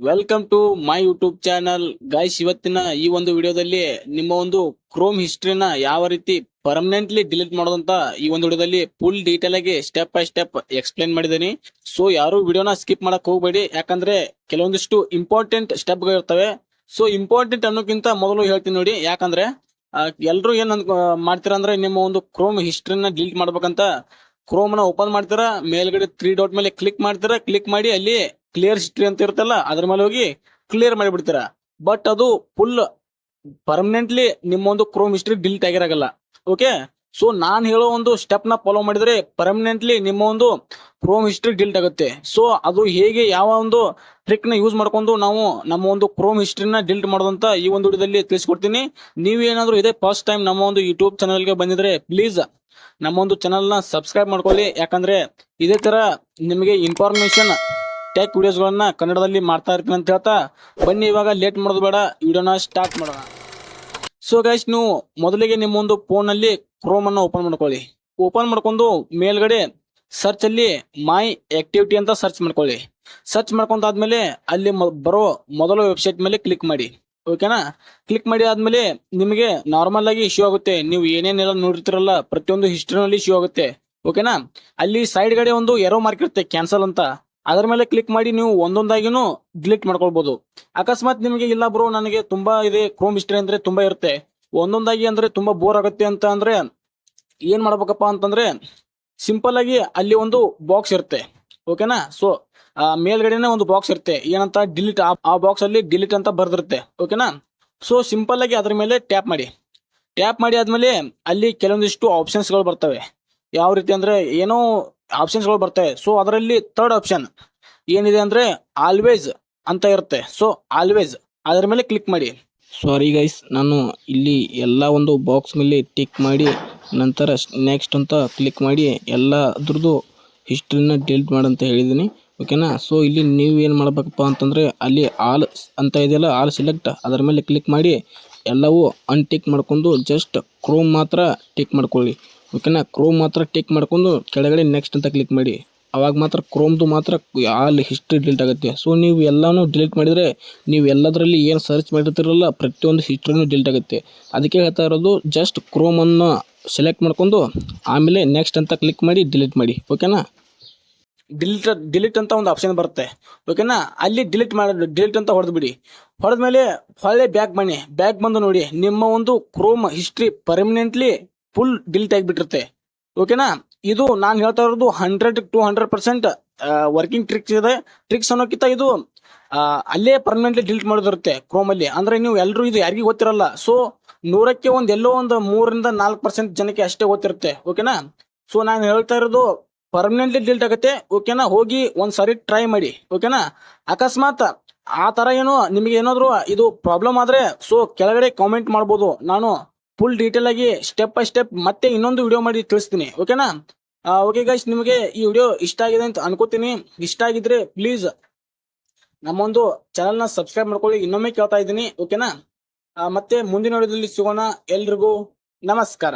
Welcome to my YouTube channel guys ಇವತ್ತಿನ ಈ ಒಂದು ವಿಡಿಯೋದಲ್ಲಿ ನಿಮ್ಮ ಒಂದು ಕ್ರೋಮ್ ಹಿಸ್ಟ್ರಿನ ಯಾವ ರೀತಿ ಪರ್ಮನೆಂಟ್ಲಿ ಡಿಲೀಟ್ ಮಾಡೋದಂತ ಈ ಒಂದು ವಿಡಿಯೋದಲ್ಲಿ ಫುಲ್ ಡೀಟೇಲ್ ಆಗಿ ಸ್ಟೆಪ್ ಬೈ ಸ್ಟೆಪ್ ಎಕ್ಸ್ಪ್ಲೈನ್ ಮಾಡಿದ್ದೀನಿ. ಸೊ ಯಾರು ವಿಡಿಯೋನ ಸ್ಕಿಪ್ ಮಾಡಕ್ ಹೋಗ್ಬೇಡಿ. ಯಾಕಂದ್ರೆ ಕೆಲವೊಂದಿಷ್ಟು ಇಂಪಾರ್ಟೆಂಟ್ ಸ್ಟೆಪ್ ಇರ್ತವೆ. ಸೊ ಇಂಪಾರ್ಟೆಂಟ್ ಅನ್ನೋಕ್ಕಿಂತ ಮೊದಲು ಹೇಳ್ತೀನಿ ನೋಡಿ. ಯಾಕಂದ್ರೆ ಎಲ್ಲರೂ ಏನ್ ಮಾಡ್ತೀರಂದ್ರೆ ನಿಮ್ಮ ಒಂದು ಕ್ರೋಮ್ ಹಿಸ್ಟ್ರಿನ ಡಿಲೀಟ್ ಮಾಡ್ಬೇಕಂತ ಕ್ರೋಮ್ನ ಓಪನ್ ಮಾಡ್ತೀರಾ, ಮೇಲ್ಗಡೆ ತ್ರೀ ಡಾಟ್ ಮೇಲೆ ಕ್ಲಿಕ್ ಮಾಡ್ತೀರಾ ಕ್ಲಿಕ್ ಮಾಡಿ ಅಲ್ಲಿ ಕ್ಲಿಯರ್ ಹಿಸ್ಟ್ರಿ ಅಂತ ಇರುತ್ತಲ್ಲ, ಅದ್ರ ಮೇಲೆ ಹೋಗಿ ಕ್ಲಿಯರ್ ಮಾಡಿಬಿಡ್ತೀರಾ? ಬಟ್ ಅದು ಫುಲ್ ಪರ್ಮನೆಂಟ್ಲಿ ನಿಮ್ಮ ಒಂದು ಕ್ರೋಮ್ ಹಿಸ್ಟ್ರಿ ಡಿಲೀಟ್ ಆಗಿರಾಗಲ್ಲ. ಓಕೆ ಸೊ ನಾನು ಹೇಳೋ ಒಂದು ಸ್ಟೆಪ್ನ ಫಾಲೋ ಮಾಡಿದ್ರೆ ಪರ್ಮನೆಂಟ್ಲಿ ನಿಮ್ಮ ಒಂದು ಕ್ರೋಮ್ ಹಿಸ್ಟ್ರಿ ಡಿಲೀಟ್ ಆಗುತ್ತೆ. ಸೊ ಅದು ಹೇಗೆ ಯಾವ ಒಂದು ಟ್ರಿಕ್ನ ಯೂಸ್ ಮಾಡ್ಕೊಂಡು ನಾವು ನಮ್ಮ ಒಂದು ಕ್ರೋಮ್ ಹಿಸ್ಟ್ರಿನ ಡಿಲೀಟ್ ಮಾಡೋದಂತ ಈ ಒಂದು ವಿಡಿಯೋದಲ್ಲಿ ತಿಳಿಸ್ಕೊಡ್ತೀನಿ. ನೀವೇನಾದ್ರೂ ಇದೇ ಫಸ್ಟ್ ಟೈಮ್ ನಮ್ಮ ಒಂದು ಯೂಟ್ಯೂಬ್ ಚಾನಲ್ಗೆ ಬಂದಿದ್ರೆ ಪ್ಲೀಸ್ ನಮ್ಮ ಒಂದು ಚಾನಲ್ನ ಸಬ್ಸ್ಕ್ರೈಬ್ ಮಾಡ್ಕೊಳ್ಳಿ. ಯಾಕಂದ್ರೆ ಇದೇ ತರ ನಿಮಗೆ ಇನ್ಫಾರ್ಮೇಶನ್ ಟೆಕ್ ವಿಡಿಯೋಸ್ಗಳನ್ನ ಕನ್ನಡದಲ್ಲಿ ಮಾಡ್ತಾ ಇರ್ತೀನಿ ಅಂತ ಹೇಳ್ತಾ, ಬನ್ನಿ ಇವಾಗ ಲೇಟ್ ಮಾಡೋದು ಬೇಡ ವಿಡಿಯೋನ ಸ್ಟಾರ್ಟ್ ಮಾಡೋಣ. ಸೊ ಗೈಸ್ ನೀವು ಮೊದಲಿಗೆ ನಿಮ್ಮ ಒಂದು ಫೋನಲ್ಲಿ ಅಲ್ಲಿ ಕ್ರೋಮ್ ಅನ್ನ ಓಪನ್ ಮಾಡ್ಕೊಳ್ಳಿ. ಓಪನ್ ಮಾಡ್ಕೊಂಡು ಮೇಲ್ಗಡೆ ಸರ್ಚ್ ಅಲ್ಲಿ ಮೈ ಆಕ್ಟಿವಿಟಿ ಅಂತ ಸರ್ಚ್ ಮಾಡ್ಕೊಳ್ಳಿ. ಸರ್ಚ್ ಮಾಡ್ಕೊಂಡಾದ್ಮೇಲೆ ಅಲ್ಲಿ ಬರೋ ಮೊದಲ ವೆಬ್ಸೈಟ್ ಮೇಲೆ ಕ್ಲಿಕ್ ಮಾಡಿ. ಓಕೆನಾ ಕ್ಲಿಕ್ ಮಾಡಿ ಆದ್ಮೇಲೆ ನಿಮಗೆ ನಾರ್ಮಲ್ ಆಗಿ ಇಶ್ಯೂ ಆಗುತ್ತೆ. ನೀವು ಏನೇನೆಲ್ಲ ನೋಡಿರ್ತಿರಲ್ಲ, ಪ್ರತಿಯೊಂದು ಹಿಸ್ಟ್ರಿನಲ್ಲಿ ಇಶ್ಯೂ ಆಗುತ್ತೆ. ಓಕೆನಾ ಅಲ್ಲಿ ಸೈಡ್ ಗಡೆ ಒಂದು ಎರೋ ಮಾರ್ಕ್ ಇರುತ್ತೆ ಕ್ಯಾನ್ಸಲ್ ಅಂತ. ಅದರ ಮೇಲೆ ಕ್ಲಿಕ್ ಮಾಡಿ ನೀವು ಒಂದೊಂದಾಗಿನೂ ಡಿಲೀಟ್ ಮಾಡ್ಕೊಳ್ಬಹುದು ಅಕಸ್ಮಾತ್ ನಿಮಗೆ ಇಲ್ಲ ಬ್ರೋ ನನಗೆ ತುಂಬಾ ಇದೆ ಕ್ರೋಮ್ ಹಿಸ್ಟ್ರಿ ಅಂದ್ರೆ ತುಂಬಾ ಇರುತ್ತೆ. ಒಂದೊಂದಾಗಿ ಅಂದ್ರೆ ತುಂಬಾ ಬೋರ್ ಆಗುತ್ತೆ ಅಂತ ಅಂದ್ರೆ ಏನ್ ಮಾಡ್ಬೇಕಪ್ಪ ಅಂತಂದ್ರೆ ಸಿಂಪಲ್ ಆಗಿ ಅಲ್ಲಿ ಒಂದು ಬಾಕ್ಸ್ ಇರುತ್ತೆ. ಓಕೆನಾ ಸೊ ಮೇಲ್ಗಡೆನೆ ಒಂದು ಬಾಕ್ಸ್ ಇರುತ್ತೆ. ಏನಂತ? ಡಿಲೀಟ್ ಆ ಬಾಕ್ಸ್ ಅಲ್ಲಿ ಡಿಲೀಟ್ ಅಂತ ಬರ್ದಿರುತ್ತೆ. ಓಕೆನಾ ಸೊ ಸಿಂಪಲ್ ಆಗಿ ಅದ್ರ ಮೇಲೆ ಟ್ಯಾಪ್ ಮಾಡಿ. ಟ್ಯಾಪ್ ಮಾಡಿ ಆದ್ಮೇಲೆ ಅಲ್ಲಿ ಕೆಲವೊಂದಿಷ್ಟು ಆಪ್ಷನ್ಸ್ಗಳು ಬರ್ತವೆ. ಯಾವ ರೀತಿ ಅಂದ್ರೆ ಏನೋ ಆಪ್ಷನ್ಸ್ಗಳು ಬರ್ತವೆ ಸೊ ಅದರಲ್ಲಿ ಥರ್ಡ್ ಆಪ್ಷನ್ ಏನಿದೆ ಅಂದ್ರೆ ಆಲ್ವೇಸ್ ಅಂತ ಇರುತ್ತೆ. ಸೊ ಆಲ್ವೇಸ್ ಅದರ ಮೇಲೆ ಕ್ಲಿಕ್ ಮಾಡಿ. ಸಾರಿ ಗೈಸ್ ನಾನು ಇಲ್ಲಿ ಎಲ್ಲ ಒಂದು ಬಾಕ್ಸ್ ಮೇಲೆ ಟಿಕ್ ಮಾಡಿ, ನಂತರ ನೆಕ್ಸ್ಟ್ ಅಂತ ಕ್ಲಿಕ್ ಮಾಡಿ ಎಲ್ಲ ಅದ್ರದ್ದು ಹಿಸ್ಟ್ರಿನ ಡಿಲೀಟ್ ಮಾಡಂತ ಹೇಳಿದ್ದೀನಿ. ಓಕೆನಾ ಸೊ ಇಲ್ಲಿ ನೀವು ಏನು ಮಾಡಬೇಕಪ್ಪ ಅಂತಂದರೆ ಅಲ್ಲಿ ಆಲ್ ಅಂತ ಇದೆಯಲ್ಲ ಆಲ್ ಸೆಲೆಕ್ಟ್ ಅದರ ಮೇಲೆ ಕ್ಲಿಕ್ ಮಾಡಿ ಎಲ್ಲವೂ ಅನ್ಟಿಕ್ ಮಾಡ್ಕೊಂಡು ಜಸ್ಟ್ ಕ್ರೋಮ್ ಮಾತ್ರ ಟಿಕ್ ಮಾಡ್ಕೊಳ್ಳಿ. ಓಕೆನಾ ಕ್ರೋಮ್ ಮಾತ್ರ ಟಿಕ್ ಮಾಡ್ಕೊಂಡು ಕೆಳಗಡೆ ನೆಕ್ಸ್ಟ್ ಅಂತ ಕ್ಲಿಕ್ ಮಾಡಿ. ಅವಾಗ ಮಾತ್ರ ಕ್ರೋಮ್ದು ಮಾತ್ರ ಆಲ್ ಹಿಸ್ಟ್ರಿ ಡಿಲೀಟ್ ಆಗುತ್ತೆ. ಸೊ ನೀವು ಎಲ್ಲನೂ ಡಿಲೀಟ್ ಮಾಡಿದರೆ ನೀವು ಎಲ್ಲದರಲ್ಲಿ ಏನು ಸರ್ಚ್ ಮಾಡಿರ್ತಿರಲ್ಲ ಪ್ರತಿಯೊಂದು ಹಿಸ್ಟ್ರಿನೂ ಡಿಲೀಟ್ ಆಗುತ್ತೆ. ಅದಕ್ಕೆ ಹೇಳ್ತಾ ಇರೋದು ಜಸ್ಟ್ ಕ್ರೋಮನ್ನು ಸೆಲೆಕ್ಟ್ ಮಾಡ್ಕೊಂಡು ಆಮೇಲೆ ನೆಕ್ಸ್ಟ್ ಅಂತ ಕ್ಲಿಕ್ ಮಾಡಿ ಡಿಲೀಟ್ ಮಾಡಿ. ಓಕೆನಾ ಡಿಲೀಟ್ ಡಿಲೀಟ್ ಅಂತ ಒಂದು ಆಪ್ಷನ್ ಬರುತ್ತೆ. ಓಕೆನಾ ಅಲ್ಲಿ ಡಿಲೀಟ್ ಮಾಡಿ ಡಿಲೀಟ್ ಅಂತ ಹೊಡೆದು ಬಿಡಿ. ಹೊಡೆದ್ಮೇಲೆ ಹೊಳ್ಳೆ ಬ್ಯಾಕ್ ಬನ್ನಿ. ಬ್ಯಾಕ್ ಬಂದು ನೋಡಿ. ನಿಮ್ಮ ಒಂದು Chrome history permanently full delete ಆಗಿಬಿಟ್ಟಿರುತ್ತೆ. ಓಕೆನಾ ಇದು ನಾನು ಹೇಳ್ತಾ ಇರೋದು hundred to hundred percent working tricks ಇದೆ. ಟ್ರಿಕ್ಸ್ ಅನ್ನೋಕ್ಕಿಂತ ಇದು ಅಲ್ಲೇ ಪರ್ಮನೆಂಟ್ಲಿ ಡಿಲೀಟ್ ಮಾಡೋದಿರುತ್ತೆ ಕ್ರೋಮಲ್ಲಿ ಅಂದ್ರೆ ನೀವು ಎಲ್ಲರೂ ಇದು ಯಾರಿಗೂ ಗೊತ್ತಿರಲ್ಲ. ಸೊ ನೂರಕ್ಕೆ ಒಂದು ಎಲ್ಲೋ ಒಂದು ಮೂರರಿಂದ ನಾಲ್ಕು ಪರ್ಸೆಂಟ್ ಜನಕ್ಕೆ ಅಷ್ಟೇ ಗೊತ್ತಿರುತ್ತೆ. ಓಕೆನಾ ಸೊ ನಾನು ಹೇಳ್ತಾ ಇರೋದು ಪರ್ಮನೆಂಟ್ಲಿ ಡಿಲೀಟ್ ಆಗುತ್ತೆ. ಓಕೆನಾ ಹೋಗಿ ಒಂದು ಸಾರಿ ಟ್ರೈ ಮಾಡಿ. ಓಕೆನಾ ಅಕಸ್ಮಾತ್ ಆ ತರ ಏನು, ನಿಮಗೆ ಏನಾದರೂ ಇದು ಪ್ರಾಬ್ಲಮ್ ಆದ್ರೆ ಸೊ ಕೆಳಗಡೆ ಕಾಮೆಂಟ್ ಮಾಡ್ಬೋದು. ನಾನು ಫುಲ್ ಡೀಟೇಲ್ ಆಗಿ ಸ್ಟೆಪ್ ಬೈ ಸ್ಟೆಪ್ ಮತ್ತೆ ಇನ್ನೊಂದು ವಿಡಿಯೋ ಮಾಡಿ ತಿಳಿಸ್ತೀನಿ ಓಕೆನಾ ಓಕೆ ಗೈಸ್ ನಿಮಗೆ ಈ ವಿಡಿಯೋ ಇಷ್ಟ ಆಗಿದೆ ಅಂತ ಅನ್ಕೋತೀನಿ. ಇಷ್ಟ ಆಗಿದ್ರೆ ಪ್ಲೀಸ್ ನಮ್ಮೊಂದು ಚಾನಲ್ನ ಸಬ್ಸ್ಕ್ರೈಬ್ ಮಾಡ್ಕೊಳ್ಳಿ. ಇನ್ನೊಮ್ಮೆ ಕೇಳ್ತಾ ಇದ್ದೀನಿ ಓಕೆನಾ ಮತ್ತೆ ಮುಂದಿನ ವಿಡಿಯೋದಲ್ಲಿ ಸಿಗೋಣ. ಎಲ್ರಿಗೂ ನಮಸ್ಕಾರ.